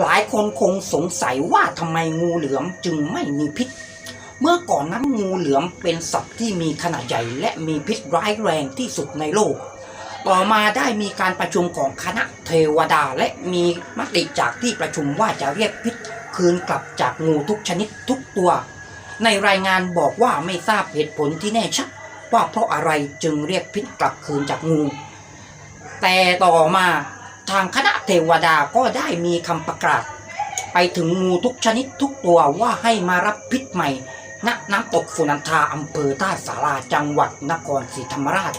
หลายคนคงสงสัยว่าทำไมงูเหลือมจึงไม่มีพิษ เมื่อก่อนนั้นงูเหลือมเป็นสัตว์ที่มีขนาดใหญ่และมีพิษร้ายแรงที่สุดในโลก ต่อมาได้มีการประชุมของคณะเทวดาและมีมติจากที่ประชุมว่าจะเรียกพิษคืนกลับจากงูทุกชนิดทุกตัว ในรายงานบอกว่าไม่ทราบเหตุผลที่แน่ชัดว่าเพราะอะไรจึงเรียกพิษกลับคืนจากงู แต่ต่อมา ทางคณะเทวดาก็ได้มีคำประกาศ ไปถึงงูทุกชนิดทุกตัวว่าให้มารับพิษใหม่ ณ น้ำตกสุนันทาอำเภอท่าสาราจังหวัดนครศรีธรรมราช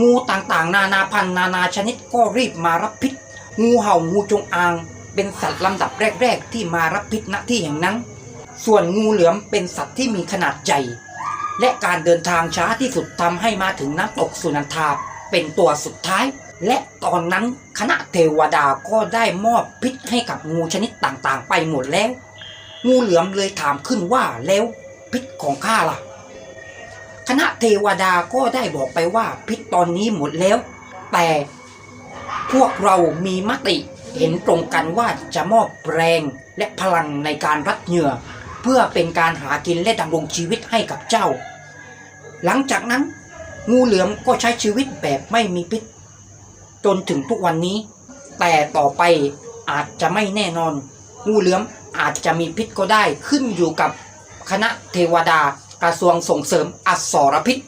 งูต่างๆ นานาพันธุ์นานาชนิดก็รีบมารับพิษ งูเห่างูจงอาง เป็นสัตว์ลำดับแรก ๆ ที่มารับพิษณที่แห่งนั้น ส่วนงูเหลือมเป็นสัตว์ที่มีขนาดใหญ่และการเดินทางช้าที่สุดทำให้มาถึงน้ำตกสุนันทาเป็นตัวสุดท้าย และตอนนั้นคณะเทวดาก็ได้มอบพิษให้กับงูชนิดต่างๆ ไปหมดแล้ว งูเหลือมเลยถามขึ้นว่าแล้วพิษของข้าล่ะ คณะเทวดาก็ได้บอกไปว่าพิษตอนนี้หมดแล้ว แต่พวกเรามีมติเห็นตรงกันว่าจะมอบแรงและพลังในการรัดเหยื่อ เพื่อเป็นการหากินและดำรงชีวิตให้กับเจ้า หลังจากนั้น งูเหลือมก็ใช้ชีวิตแบบไม่มีพิษ จนถึงทุกวันนี้ แต่ต่อไปอาจจะไม่แน่นอน งูเหลือมอาจจะมีพิษก็ได้ขึ้นอยู่กับคณะเทวดากระทรวงส่งเสริมอสรพิษ